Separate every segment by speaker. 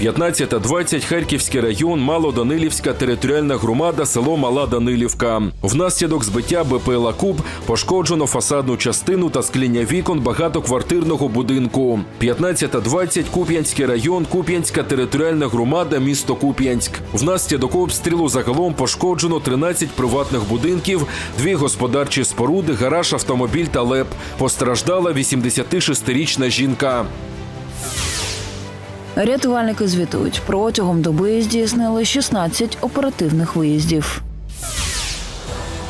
Speaker 1: 15.20 Харківський район, Малоданилівська територіальна громада, село Мала Данилівка. Внаслідок збиття БПЛА Куб пошкоджено фасадну частину та скління вікон багатоквартирного будинку. 15.20 Куп'янський район, Куп'янська територіальна громада, місто Куп'янськ. Внаслідок обстрілу загалом пошкоджено 13 приватних будинків, дві господарчі споруди, гараж, автомобіль та леп. Постраждала 86-річна жінка.
Speaker 2: Рятувальники звітують, протягом доби здійснили 16 оперативних виїздів.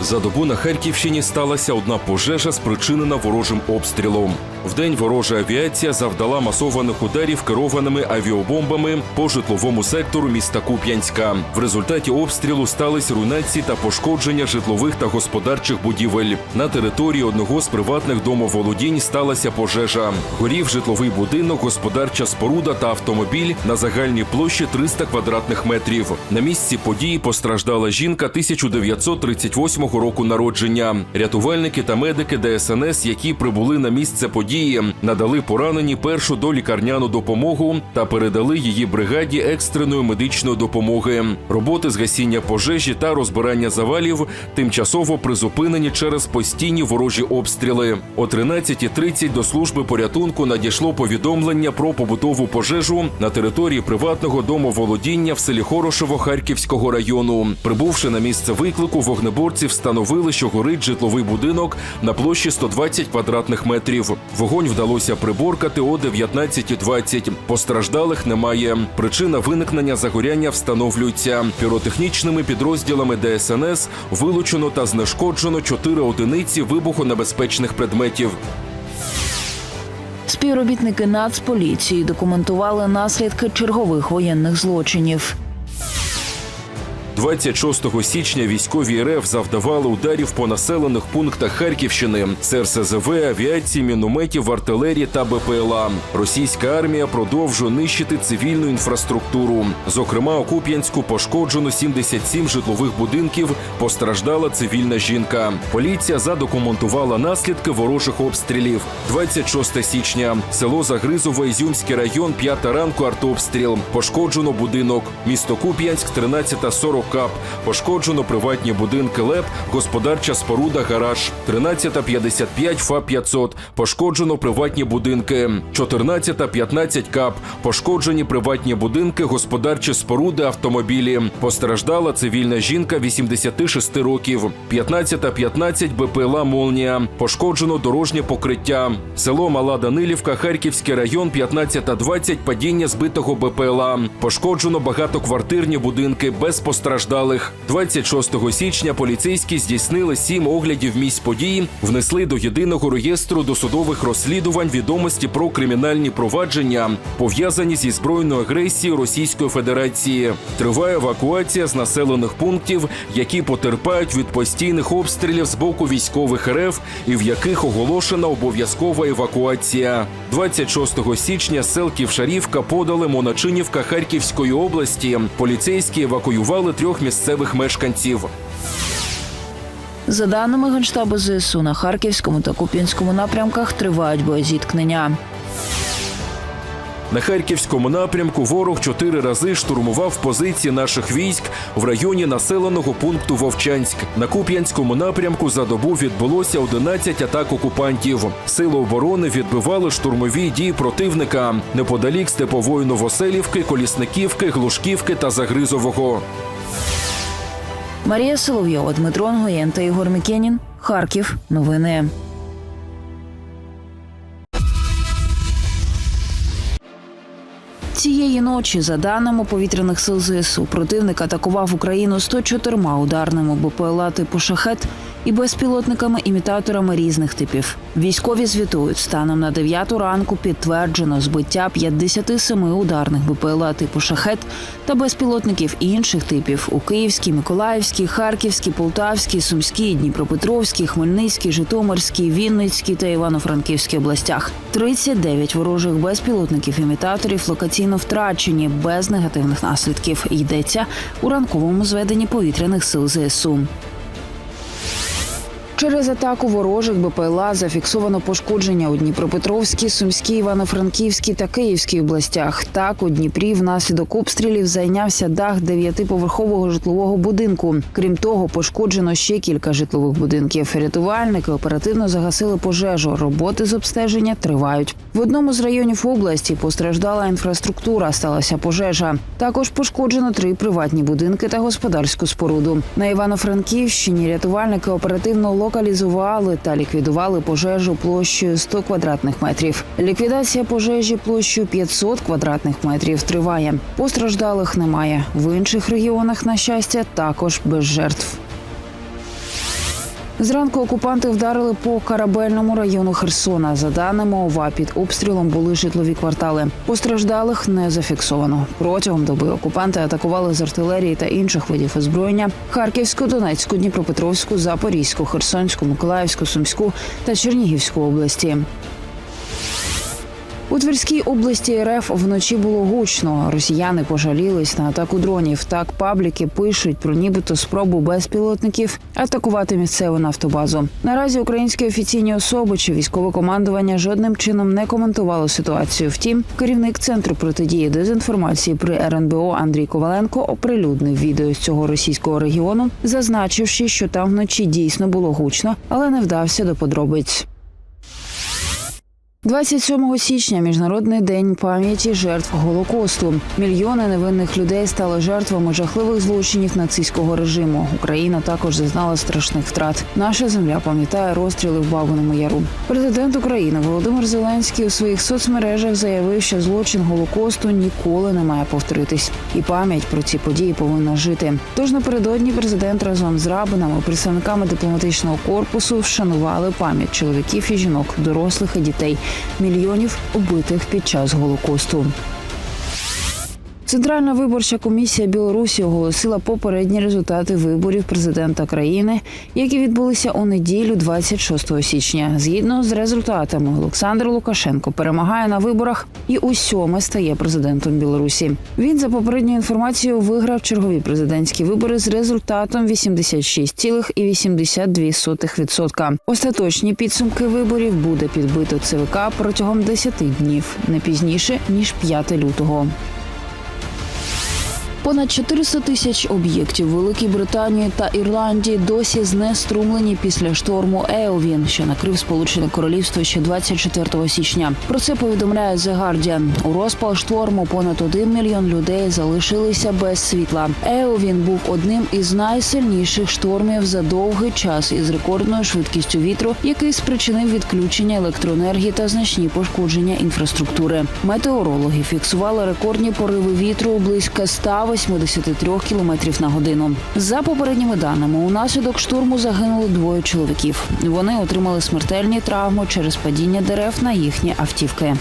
Speaker 1: За добу на Харківщині сталася одна пожежа, спричинена ворожим обстрілом. Вдень ворожа авіація завдала масованих ударів керованими авіабомбами по житловому сектору міста Куп'янська. В результаті обстрілу стались руйнації та пошкодження житлових та господарчих будівель. На території одного з приватних домоволодінь сталася пожежа. Горів житловий будинок, господарча споруда та автомобіль на загальній площі 300 квадратних метрів. На місці події постраждала жінка 1938 року народження. Рятувальники та медики ДСНС, які прибули на місце події, надали поранені першу долікарняну допомогу та передали її бригаді екстреної медичної допомоги. Роботи з гасіння пожежі та розбирання завалів тимчасово призупинені через постійні ворожі обстріли. О 13.30 до служби порятунку надійшло повідомлення про побутову пожежу на території приватного домоволодіння в селі Хорошево Харківського району. Прибувши на місце виклику, вогнеборці встановили, що горить житловий будинок на площі 120 квадратних метрів. Вогонь вдалося приборкати о 19.20. Постраждалих немає. Причина виникнення загоряння встановлюється. Піротехнічними підрозділами ДСНС вилучено та знешкоджено чотири одиниці вибухонебезпечних предметів.
Speaker 2: Співробітники Нацполіції документували наслідки чергових воєнних злочинів.
Speaker 1: 26 січня військові РФ завдавали ударів по населених пунктах Харківщини з РСЗВ, авіації, мінометів, артилерії та БПЛА. Російська армія продовжує нищити цивільну інфраструктуру. Зокрема, у Куп'янську пошкоджено 77 житлових будинків. Постраждала цивільна жінка. Поліція задокументувала наслідки ворожих обстрілів. 26 січня село Загризово, Ізюмський район, 5 ранку артобстріл. Пошкоджено будинок. Місто Куп'янськ, 13.40 кап. Пошкоджено приватні будинки ЛЕП, господарча споруда, гараж. 13.55 ФА-500. Пошкоджено приватні будинки. 14.15 кап. Пошкоджені приватні будинки, господарчі споруди, автомобілі. Постраждала цивільна жінка 86 років. 15.15 БПЛА «Молнія». Пошкоджено дорожнє покриття. Село Мала Данилівка, Харківський район, 15.20 падіння збитого БПЛА. Пошкоджено багатоквартирні будинки без постраждалих. 26 січня поліцейські здійснили сім оглядів місць події, внесли до єдиного реєстру досудових розслідувань відомості про кримінальні провадження, пов'язані зі збройною агресією Російської Федерації. Триває евакуація з населених пунктів, які потерпають від постійних обстрілів з боку військових РФ і в яких оголошена обов'язкова евакуація. 26 січня сел Ківшарівка подали Моначинівка Харківської області. Поліцейські евакуювали трьох місцевих мешканців.
Speaker 2: За даними Генштабу ЗСУ, на Харківському та Куп'янському напрямках тривають боєзіткнення.
Speaker 1: На харківському напрямку ворог чотири рази штурмував позиції наших військ в районі населеного пункту Вовчанськ. На Куп'янському напрямку за добу відбулося 11 атак окупантів. Сили оборони відбивали штурмові дії противника неподалік степової Новоселівки, Колісниківки, Глушківки та Загризового.
Speaker 2: Марія Соловйова, Дмитро Ангоєн та Ігор Мікенін. Харків. Новини. Цієї ночі, за даними повітряних сил ЗСУ, противник атакував Україну 104 ударними БПЛА типу шахет і безпілотниками-імітаторами різних типів. Військові звітують, станом на 9 ранку підтверджено збиття 57 ударних БПЛА типу шахет та безпілотників інших типів у Київській, Миколаївській, Харківській, Полтавській, Сумській, Дніпропетровській, Хмельницькій, Житомирській, Вінницькій та Івано-Франківській областях. 39 ворожих безпілотників-імітаторів локаційно втрачені без негативних наслідків. Йдеться у ранковому зведенні повітряних сил ЗСУ. Через атаку ворожих БПЛА зафіксовано пошкодження у Дніпропетровській, Сумській, Івано-Франківській та Київській областях. Так, у Дніпрі внаслідок обстрілів зайнявся дах дев'ятиповерхового житлового будинку. Крім того, пошкоджено ще кілька житлових будинків. Рятувальники оперативно загасили пожежу. Роботи з обстеження тривають. В одному з районів області постраждала інфраструктура, сталася пожежа. Також пошкоджено три приватні будинки та господарську споруду. На Івано-Франківщині рятувальники оперативно локалізували та ліквідували пожежу площею 100 квадратних метрів. Ліквідація пожежі площею 500 квадратних метрів триває. Постраждалих немає. В інших регіонах, на щастя, також без жертв. Зранку окупанти вдарили по корабельному району Херсона. За даними ОВА, під обстрілом були житлові квартали. Постраждалих не зафіксовано. Протягом доби окупанти атакували з артилерії та інших видів озброєння Харківську, Донецьку, Дніпропетровську, Запорізьку, Херсонську, Миколаївську, Сумську та Чернігівську області. У Тверській області РФ вночі було гучно. Росіяни пожалілись на атаку дронів. Так пабліки пишуть про нібито спробу безпілотників атакувати місцеву нафтобазу. Наразі українські офіційні особи чи військове командування жодним чином не коментувало ситуацію. Втім, керівник центру протидії дезінформації при РНБО Андрій Коваленко оприлюднив відео з цього російського регіону, зазначивши, що там вночі дійсно було гучно, але не вдався до подробиць. 27 січня міжнародний день пам'яті жертв голокосту. Мільйони невинних людей стали жертвами жахливих злочинів нацистського режиму. Україна також зазнала страшних втрат. Наша земля пам'ятає розстріли в Бабиному Яру. Президент України Володимир Зеленський у своїх соцмережах заявив, що злочин голокосту ніколи не має повторитись, і пам'ять про ці події повинна жити. Тож напередодні президент разом з рабинами, представниками дипломатичного корпусу вшанували пам'ять чоловіків і жінок, дорослих і дітей, мільйонів убитих під час голокосту. Центральна виборча комісія Білорусі оголосила попередні результати виборів президента країни, які відбулися у неділю, 26 січня. Згідно з результатами, Олександр Лукашенко перемагає на виборах і у сьоме стає президентом Білорусі. Він за попередньою інформацією виграв чергові президентські вибори з результатом 86,82%. Остаточні підсумки виборів буде підбито ЦВК протягом 10 днів, не пізніше ніж 5 лютого. Понад 400 тисяч об'єктів Великій Британії та Ірландії досі знеструмлені після шторму Еовін, що накрив Сполучене Королівство ще 24 січня. Про це повідомляє The Guardian. У розпал шторму понад 1 мільйон людей залишилися без світла. Еовін був одним із найсильніших штормів за довгий час із рекордною швидкістю вітру, який спричинив відключення електроенергії та значні пошкодження інфраструктури. Метеорологи фіксували рекордні пориви вітру близько 183 км на годину. За попередніми даними, унаслідок штурму загинули двоє чоловіків. Вони отримали смертельні травми через падіння дерев на їхні автівки.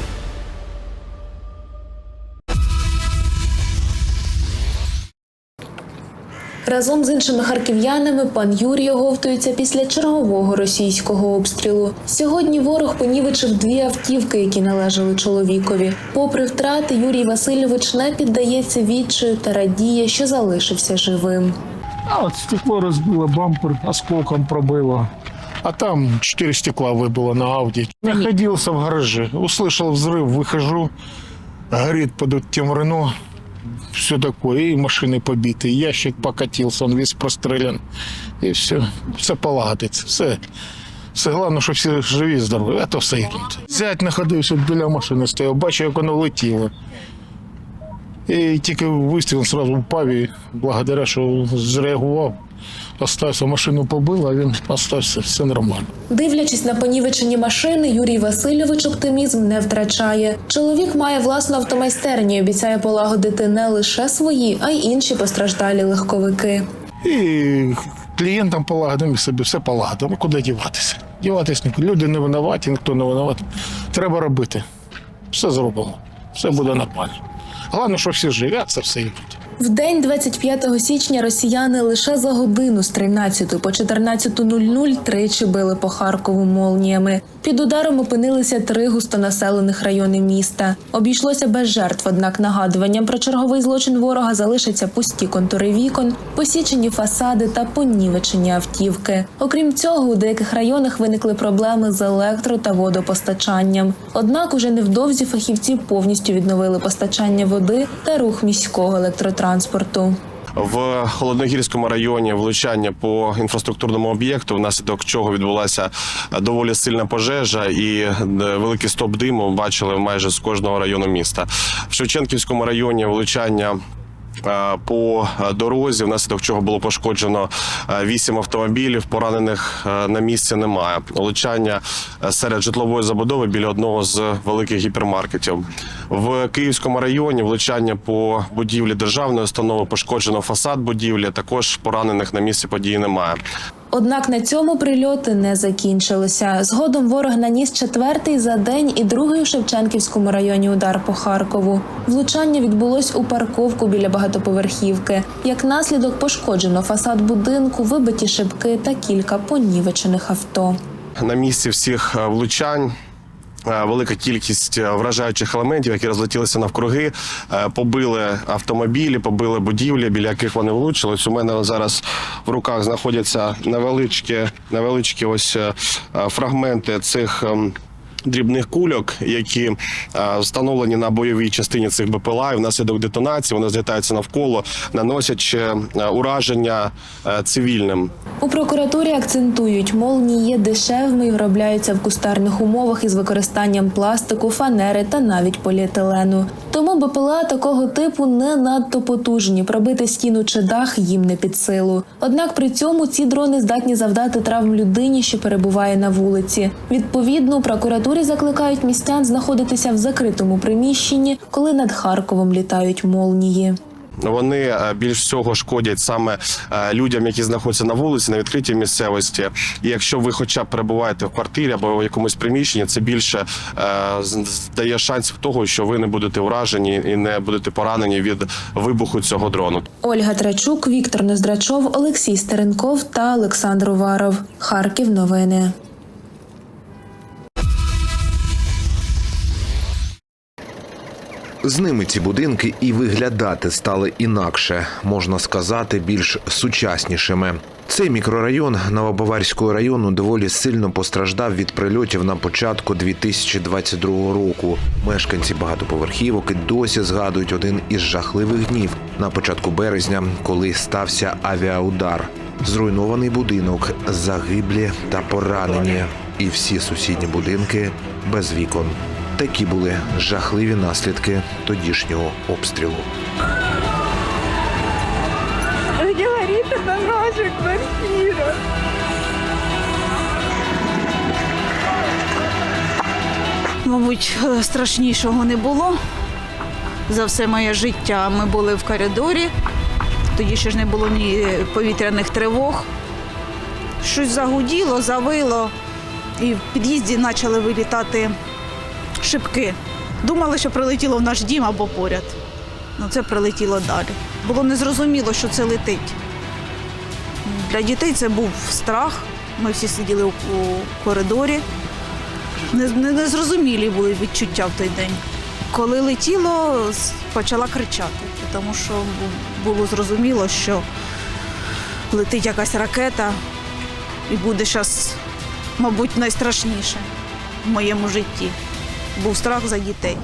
Speaker 3: Разом з іншими харків'янами пан Юрій оговтується після чергового російського обстрілу. Сьогодні ворог понівечив дві автівки, які належали чоловікові. Попри втрати, Юрій Васильович не піддається відчаю та радіє, що залишився живим.
Speaker 4: А вот стекло разбило, бампер осколком пробило. А там четыре стекла выбило на Ауди. Находился в гараже, услышал взрыв, выхожу, горит под тем Рено, все такое, и машины побиты, ящик покатился, он весь прострелян, и все, все полагодиться, все. Все головне, що всі живі, здорові, а то все йдуть. Зять знаходився біля машини, стояв, бачив, як воно летіло. І тільки вистріл одразу впав і благодаря, що зреагував, остався, машину побило, а він остався, все нормально.
Speaker 3: Дивлячись на понівечені машини, Юрій Васильович оптимізм не втрачає. Чоловік має власну автомайстерню і обіцяє полагодити не лише свої, а й інші постраждалі легковики.
Speaker 4: І клієнтам полагодимо і собі все полагодимо. Ну, Куди діватися? Діватися нікуди. Люди не винуваті, ніхто не винуватий. Треба робити. Все зробимо. Все буде нормально. Головне, що всі живі, а це все йдуть.
Speaker 3: В день 25 січня росіяни лише за годину з 13 по 14.00 тричі били по Харкову молніями. Під ударом опинилися три густонаселених райони міста. Обійшлося без жертв, однак нагадуванням про черговий злочин ворога залишаться пусті контури вікон, посічені фасади та понівечені автівки. Окрім цього, у деяких районах виникли проблеми з електро та водопостачанням. Однак уже невдовзі фахівці повністю відновили постачання води та рух міського електротранспорту.
Speaker 5: В холодногірському районі влучання по інфраструктурному об'єкту, внаслідок чого відбулася доволі сильна пожежа і е, великий стоп диму бачили майже з кожного району міста. В Шевченківському районі влучання. Е, По е, дорозі, внаслідок чого було пошкоджено е, вісім автомобілів, поранених на місці немає. Влучання серед житлової забудови біля одного з великих гіпермаркетів. В Київському районі влучання по будівлі державної установи пошкоджено фасад будівлі. Також поранених на місці події немає.
Speaker 3: Однак на цьому прильоти не закінчилися. Згодом ворог наніс четвертий за день і другий у Шевченківському районі удар по Харкову. Влучання відбулось у парковку біля багатоповерхівки. Як наслідок пошкоджено фасад будинку, вибиті шибки та кілька понівечених авто.
Speaker 5: На місці всіх е, влучань. Е, Велика кількість е, вражаючих елементів, які розлетілися навкруги, е, побили автомобілі, побили будівлі, біля яких вони влучились. У мене зараз в руках знаходяться невеличкі, невеличкі ось фрагменти цих. Дрібних кульок, які е, встановлені на бойовій частині цих БПЛА, і внаслідок детонації вони злітаються навколо, наносячи е, ураження е, цивільним.
Speaker 3: У прокуратурі акцентують, молні є дешевими і виробляються в кустарних умовах із використанням пластику, фанери та навіть поліетилену. Тому БПЛА такого типу не надто потужні. Пробити стіну чи дах їм не під силу. Однак при цьому ці дрони здатні завдати травм людині, що перебуває на вулиці. Відповідно, у прокуратурі закликають містян знаходитися в закритому приміщенні, коли над Харковом літають молнії.
Speaker 5: Вони е, більш всього шкодять саме е, людям, які знаходяться на вулиці, на відкритій місцевості. І якщо ви, хоча б перебуваєте в квартирі або в якомусь приміщенні, це більше е, дає шансів того, що ви не будете уражені і не будете поранені від вибуху цього дрону.
Speaker 3: Ольга Трачук, Віктор Ноздрачов, Олексій Стеренков та Олександр Уваров. Харків. Новини.
Speaker 6: З ними ці будинки і виглядати стали інакше, можна сказати, більш сучаснішими. Цей мікрорайон Новобаварського району доволі сильно постраждав від прильотів на початку 2022 року. Мешканці багатоповерхівок і досі згадують один із жахливих днів на початку березня, коли стався авіаудар. Зруйнований будинок, загиблі та поранені, і всі сусідні будинки без вікон. Такі були жахливі наслідки тодішнього обстрілу.
Speaker 7: Говорит, это наша квартира. Мабуть, е, страшнішого не було. За все моє життя ми були в коридорі. Тоді ще ж не було ні повітряних тривог. Щось загуділо, завило, і в під'їзді почали вилітати шибки. Думали, що прилетіло в наш дім або поряд. Ну це прилетіло далі. Було незрозуміло, що це летить. Для дітей це був страх. Ми всі сиділи у, коридорі. Не- не- Незрозумілі були відчуття в той день. Коли летіло, почала кричати, тому що було зрозуміло, що летить якась ракета і буде зараз, мабуть, найстрашніше в моєму житті. Був страх за дітей.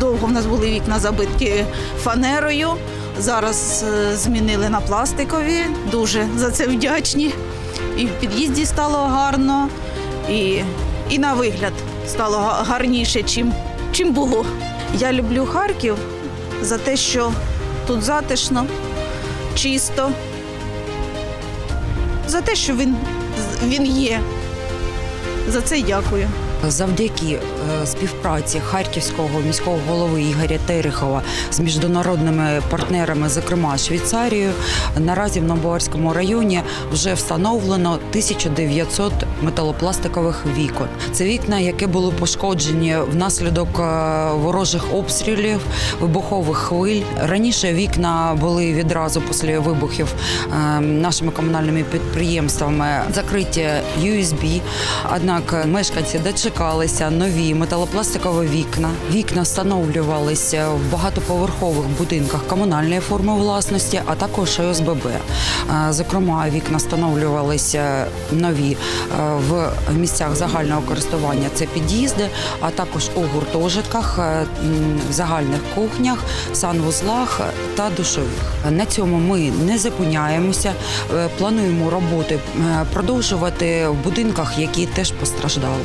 Speaker 7: Довго в нас були вікна забиті фанерою. Зараз е, змінили на пластикові. Дуже за це вдячні. І в під'їзді стало гарно, і, і на вигляд стало гарніше, чим, чим було. Я люблю Харків за те, що тут затишно, чисто, за те, що він, він є. За це дякую.
Speaker 8: Завдяки е, співпраці харківського міського голови Ігоря Терехова з міжнародними партнерами, зокрема Швейцарією, наразі в Новобаварському районі вже встановлено 1900 металопластикових вікон. Це вікна, які були пошкоджені внаслідок е, ворожих обстрілів, вибухових хвиль. Раніше вікна були відразу після вибухів е, нашими комунальними підприємствами закриті USB. Однак мешканці дочекалися нові металопластикові вікна. Вікна встановлювалися в багатоповерхових будинках комунальної форми власності, а також ОСББ. Е, Зокрема, вікна встановлювалися нові е, в місцях загального користування. Це під'їзди, а також у гуртожитках, е, в загальних кухнях, санвузлах та душових. На цьому ми не зупиняємося. Плануємо роботи продовжувати в будинках, які теж постраждали.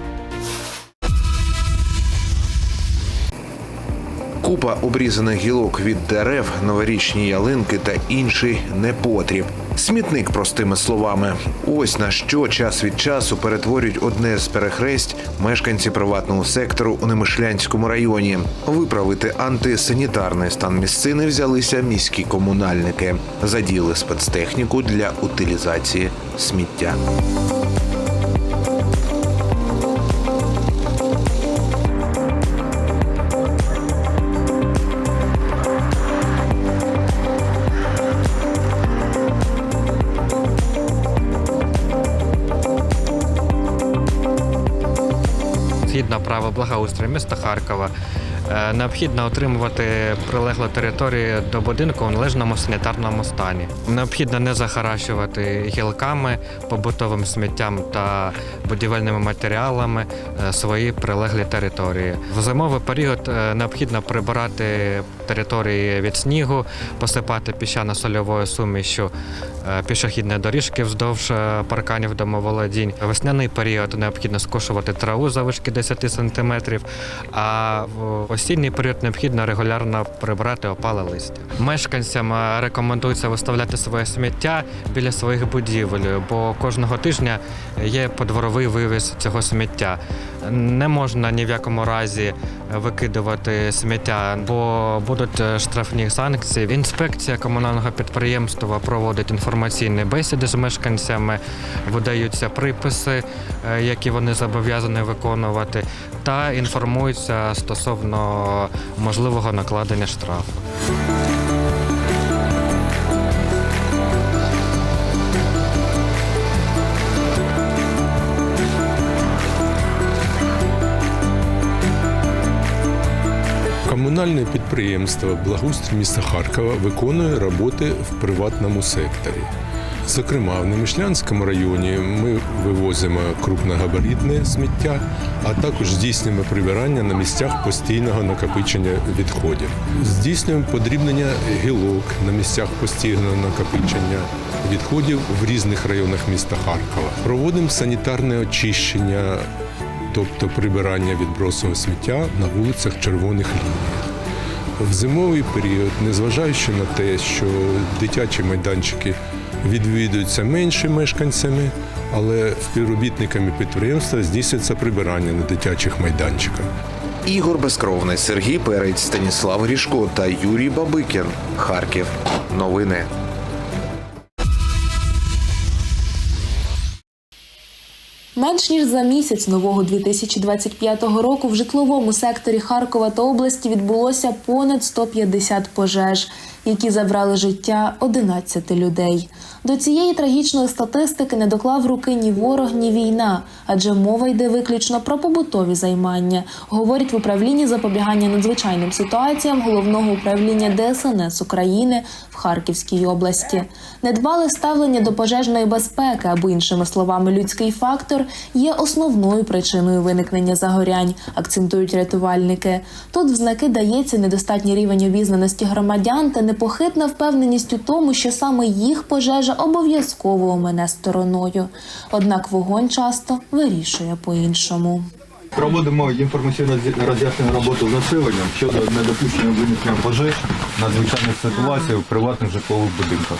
Speaker 6: Купа обрізаних гілок від дерев, новорічні ялинки та інший непотріб. Смітник, простими словами. Ось на що час від часу перетворюють одне з перехресть мешканці приватного сектору у Немишлянському районі. Виправити антисанітарний стан місцини взялися міські комунальники. Заділи спецтехніку для утилізації сміття.
Speaker 9: Згідно благоустрою міста Харкова, е, необхідно отримувати прилеглу територію до будинку у належному санітарному стані. Необхідно не захаращувати гілками, побутовим сміттям та будівельними матеріалами е, свої прилеглі території. В зимовий період е, необхідно прибирати території від снігу, посипати піщано-сольовою сумішю пішохідні доріжки вздовж е, парканів домоволодінь. Весняний період необхідно скошувати траву завишки 10 см, а в осінній період необхідно регулярно прибирати опале листя. Мешканцям е, рекомендується виставляти своє сміття біля своїх будівель, бо кожного тижня є подворовий вивіз цього сміття. Не можна ні в якому разі викидувати сміття, бо будуть е, штрафні санкції. Інспекція комунального підприємства проводить інформаційні бесіди з мешканцями, видаються приписи, е, які вони зобов'язані виконувати, та інформуються стосовно можливого накладення штрафу.
Speaker 10: Комунальне підприємство Благоустрій міста Харкова виконує роботи в приватному секторі. Зокрема, в Немишлянському районі ми вивозимо крупногабаритне сміття, а також здійснюємо прибирання на місцях постійного накопичення відходів. Здійснюємо подрібнення гілок на місцях постійного накопичення відходів в різних районах міста Харкова. Проводимо санітарне очищення тобто прибирання відбросового сміття на вулицях червоних ліній. В зимовий період, незважаючи на те, що дитячі майданчики відвідуються менше мешканцями, але співробітниками підприємства здійснюється прибирання на дитячих майданчиках.
Speaker 6: Ігор Безкровний, Сергій Перець, Станіслав Грішко та Юрій Бабикін. Харків. Новини.
Speaker 3: Менш ніж за місяць нового 2025 року в житловому секторі Харкова та області відбулося понад 150 пожеж, які забрали життя 11 людей. До цієї трагічної статистики не доклав руки ні ворог, ні війна, адже мова йде виключно про побутові займання, говорять в управлінні запобігання надзвичайним ситуаціям головного управління ДСНС України в Харківській області. Недбале ставлення до пожежної безпеки, або іншими словами, людський фактор є основною причиною виникнення загорянь, акцентують рятувальники. Тут в знаки дається недостатній рівень обізнаності громадян та непохитна впевненість у тому, що саме їх пожежа обов'язково омине стороною. Однак вогонь часто вирішує по-іншому.
Speaker 11: Проводимо інформаційно роз'яснену роботу з населенням щодо недопущення виникнення пожеж надзвичайних ситуацій у приватних житлових будинках.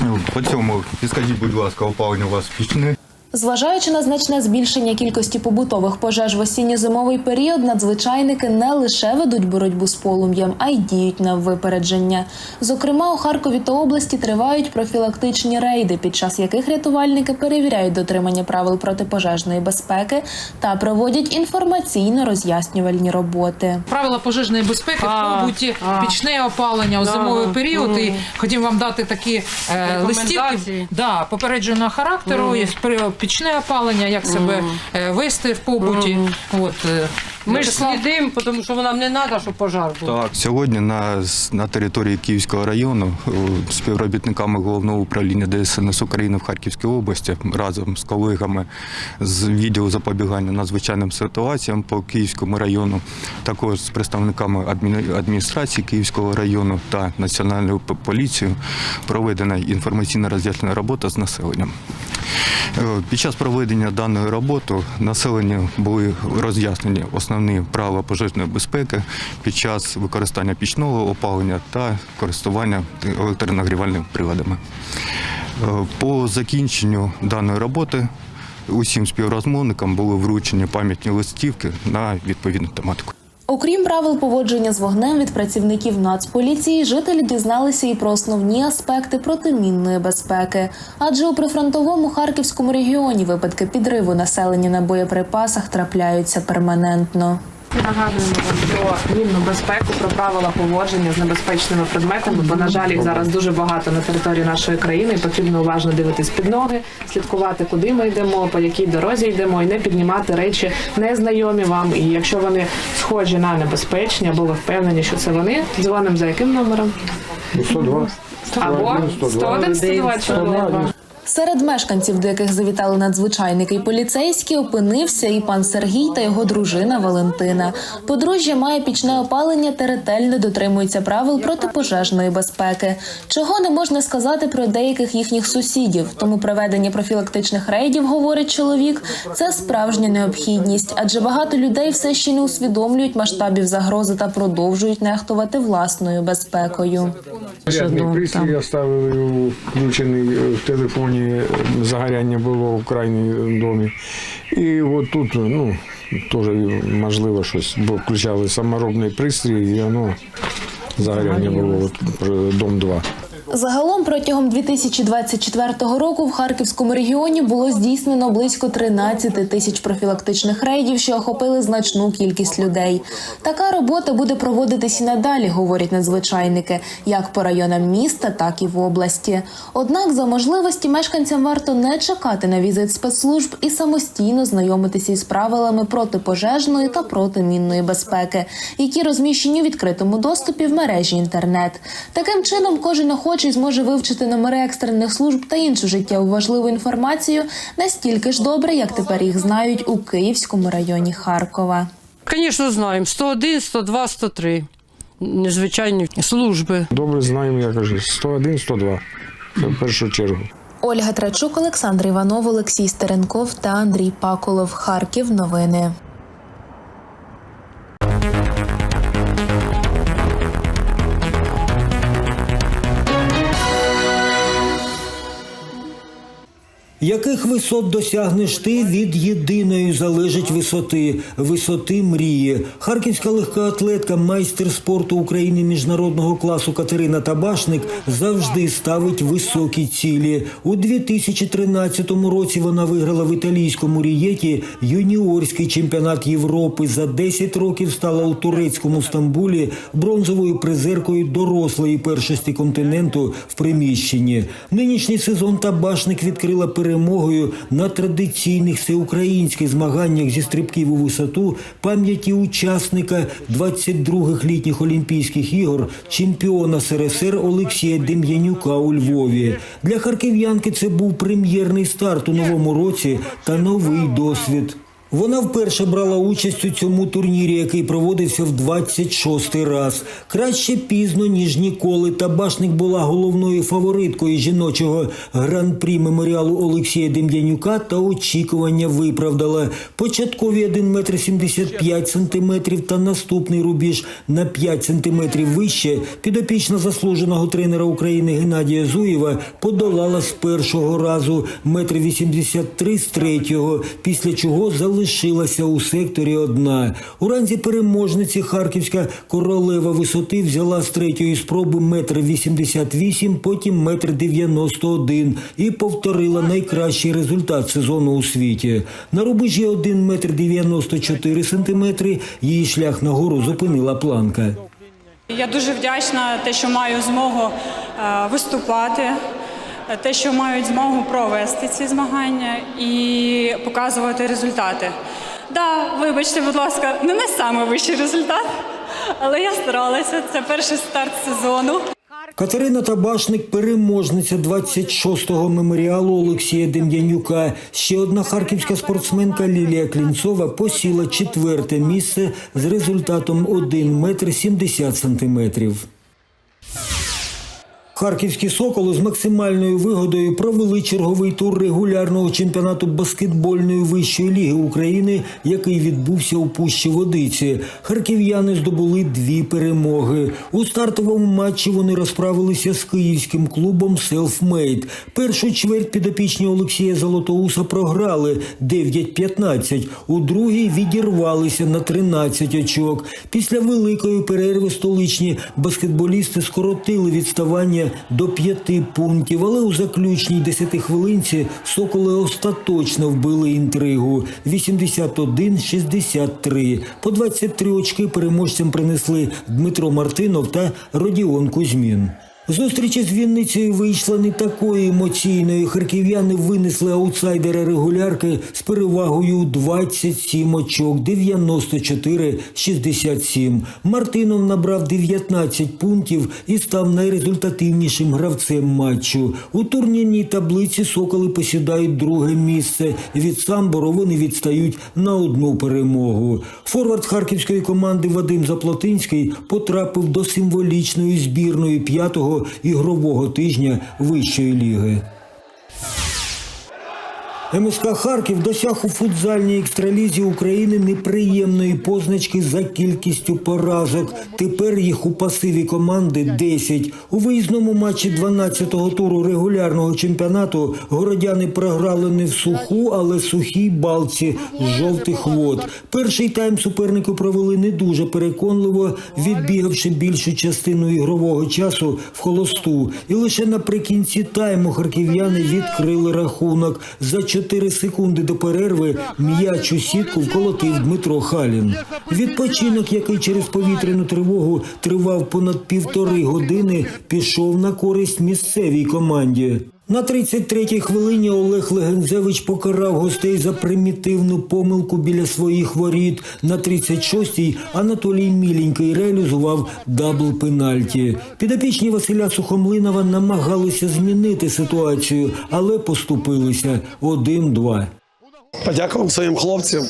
Speaker 11: Е, По цьому підскажіть, будь ласка, опалення у вас пічне.
Speaker 3: Зважаючи на значне збільшення кількості побутових пожеж в осінньо-зимовий період, надзвичайники не лише ведуть боротьбу з полум'ям, а й діють на випередження. Зокрема, у Харкові та області тривають профілактичні рейди, під час яких рятувальники перевіряють дотримання правил протипожежної безпеки та проводять інформаційно-роз'яснювальні роботи.
Speaker 12: Правила пожежної безпеки в побуті, пічне опалення у зимовий період. І хотім вам дати такі е, листівки да, попередженого характеру, пічне опалення, як себе е, вести в побуті. От, е,
Speaker 13: Ми ж слідимо, тому що нам не треба, щоб пожар був.
Speaker 11: Так, сьогодні на, на території Київського району е, співробітниками головного управління ДСНС України в Харківській області разом з колегами з відділу запобігання надзвичайним ситуаціям по Київському району, також з представниками адмі- адміністрації Київського району та Національною п- поліцією проведена інформаційна роз'яснена робота з населенням. Е, Під час проведення даної роботи населенню були роз'яснені основні правила пожежної безпеки під час використання пічного опалення та користування електронагрівальними приладами. Е, По закінченню даної роботи усім співрозмовникам були вручені пам'ятні листівки на відповідну тематику.
Speaker 3: Окрім правил поводження з вогнем від працівників Нацполіції, жителі дізналися і про основні аспекти протимінної безпеки. Адже у прифронтовому харківському регіоні випадки підриву населення на боєприпасах трапляються перманентно.
Speaker 14: Нагадуємо вам про мінну безпеку, про правила поводження з небезпечними предметами, бо на жаль їх зараз дуже багато на території нашої країни. і Потрібно уважно дивитись під ноги, слідкувати, куди ми йдемо, по якій дорозі йдемо, і не піднімати речі незнайомі вам. І якщо вони схожі на небезпечні, або ви впевнені, що це вони, дзвонимо за яким номером?
Speaker 4: 102.
Speaker 14: Або 101, 102, чудово.
Speaker 3: Серед мешканців, до яких завітали надзвичайники і поліцейські, опинився і пан Сергій та його дружина Валентина. Подружжя має пічне опалення та ретельно дотримується правил протипожежної безпеки. Чого не можна сказати про деяких їхніх сусідів. Тому проведення профілактичних рейдів, говорить чоловік, це справжня необхідність, адже багато людей все ще не усвідомлюють масштабів загрози та продовжують нехтувати власною безпекою.
Speaker 4: Пристрій оставили включений е, в телефоні, е, загоряння було в крайній домі. І от тут, ну, теж можливо щось, бо включали саморобний пристрій, і воно загоряння було от, дом 2.
Speaker 3: Загалом протягом 2024 року в Харківському регіоні було здійснено близько 13 тисяч профілактичних рейдів, що охопили значну кількість людей. Така робота буде проводитись і надалі, говорять надзвичайники, як по районам міста, так і в області. Однак за можливості мешканцям варто не чекати на візит спецслужб і самостійно знайомитися із правилами протипожежної та протимінної безпеки, які розміщені у відкритому доступі в мережі інтернет. Таким чином, кожен охочий зможе вивчити номери екстрених служб та іншу життєву важливу інформацію настільки ж добре, як тепер їх знають у Київському районі Харкова.
Speaker 13: Звісно, знаємо. 101, 102, 103. Незвичайні служби.
Speaker 4: Добре знаємо, я кажу, 101, 102. Це в першу чергу.
Speaker 3: Ольга Трачук, Олександр Іванов, Олексій Стеренков та Андрій Паколов. Харків. Новини.
Speaker 15: Яких висот досягнеш ти від єдиної залежить висоти, висоти мрії. Харківська легкоатлетка, майстер спорту України міжнародного класу Катерина Табашник завжди ставить високі цілі. У 2013 році вона виграла в італійському рієті юніорський чемпіонат Європи. За 10 років стала у турецькому Стамбулі бронзовою призеркою дорослої першості континенту в приміщенні. Нинішній сезон Табашник відкрила перемогою на традиційних всеукраїнських змаганнях зі стрибків у висоту пам'яті учасника 22-х літніх Олімпійських ігор, чемпіона СРСР Олексія Дем'янюка у Львові. Для харків'янки це був прем'єрний старт у новому році та новий досвід. Вона вперше брала участь у цьому турнірі, який проводився в 26-й раз. Краще пізно ніж ніколи. Табашник була головною фавориткою жіночого гран-прі меморіалу Олексія Дем'янюка та очікування виправдала. Початкові 1 метр 75 сантиметрів та наступний рубіж на 5 сантиметрів вище підопічна заслуженого тренера України Геннадія Зуєва подолала з першого разу метр 83 з третього, після чого залишилася у секторі одна. У ранзі переможниці харківська королева висоти взяла з третьої спроби метр 88, потім метр 91 і повторила найкращий результат сезону у світі. На рубежі 1 метр 94 сантиметри її шлях нагору зупинила планка.
Speaker 16: Я дуже вдячна те, що маю змогу е, виступати, те, що мають змогу провести ці змагання і показувати результати. Да, вибачте, будь ласка, не найвищий результат, але я старалася. Це перший старт сезону.
Speaker 15: Катерина Табашник переможниця 26-го меморіалу Олексія Дем'янюка. Ще одна харківська спортсменка Лілія Клінцова посіла четверте місце з результатом 1 метр 70 сантиметрів. Харківські соколи з максимальною вигодою провели черговий тур регулярного чемпіонату баскетбольної вищої ліги України, який відбувся у Пущі Водиці. Харків'яни здобули дві перемоги. У стартовому матчі вони розправилися з київським клубом «Селфмейд». Першу чверть підопічні Олексія Золотоуса програли 9-15. У другій відірвалися на 13 очок. Після великої перерви столичні баскетболісти скоротили відставання до п'яти пунктів, але у заключній 10 хвилинці соколи остаточно вбили інтригу 81-63. По 23 очки переможцям принесли Дмитро Мартинов та Родіон Кузьмін. Зустріч із Вінницею вийшла не такою емоційною. Харків'яни винесли аутсайдера регулярки з перевагою 27 очок, 94-67. Мартинов набрав 19 пунктів і став найрезультативнішим гравцем матчу. У турнірній таблиці соколи посідають друге місце. Від Самбору вони відстають на одну перемогу. Форвард харківської команди Вадим Заплотинський потрапив до символічної збірної п'ятого ігрового тижня вищої ліги. МСК Харків досяг у футзальній екстралізі України неприємної позначки за кількістю поразок. Тепер їх у пасиві команди 10. У виїзному матчі 12-го туру регулярного чемпіонату городяни програли не в суху, але сухій балці з жовтих вод. Перший тайм суперники провели не дуже переконливо, відбігавши більшу частину ігрового часу в холосту. І лише наприкінці тайму харків'яни відкрили рахунок. За 4 секунди до перерви м'яч у сітку вколотив Дмитро Халін. Відпочинок, який через повітряну тривогу тривав понад півтори години, пішов на користь місцевій команді. На 33-й хвилині Олег Легензевич покарав гостей за примітивну помилку біля своїх воріт. На 36-й Анатолій Міленький реалізував дабл пенальті. Підопічні Василя Сухомлинова намагалися змінити ситуацію, але поступилися 1-2.
Speaker 17: Подякував своїм хлопцям.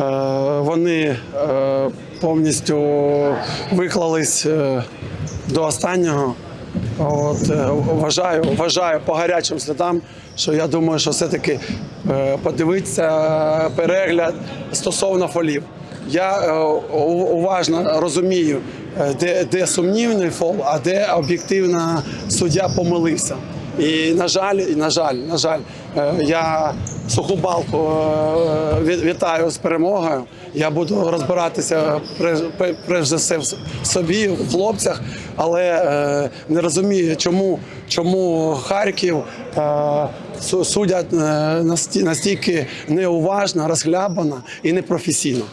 Speaker 17: Е, Вони е, повністю виклались е, до останнього. От, е, вважаю, вважаю по гарячим слідам, що я думаю, що все-таки е, подивитися перегляд стосовно фолів. Я е, уважно розумію, де, де сумнівний фол, а де об'єктивно суддя помилився. І на жаль, і на жаль, на жаль, е, я суху балку е, вітаю з перемогою. Я буду розбиратися прежде за все в собі, в хлопцях, але е, не розумію, чому, чому Харків су- судять насті- настільки неуважно, розхлябано і непрофесійно.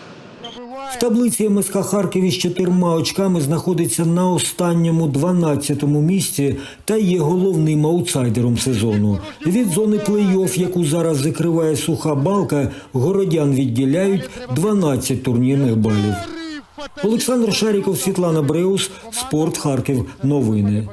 Speaker 15: В таблиці МСК Харків із чотирма очками знаходиться на останньому 12-му місці та є головним аутсайдером сезону. Від зони плей-офф, яку зараз закриває суха балка, городян відділяють 12 турнірних балів. Олександр Шаріков, Світлана Бреус, Спорт Харків. Новини.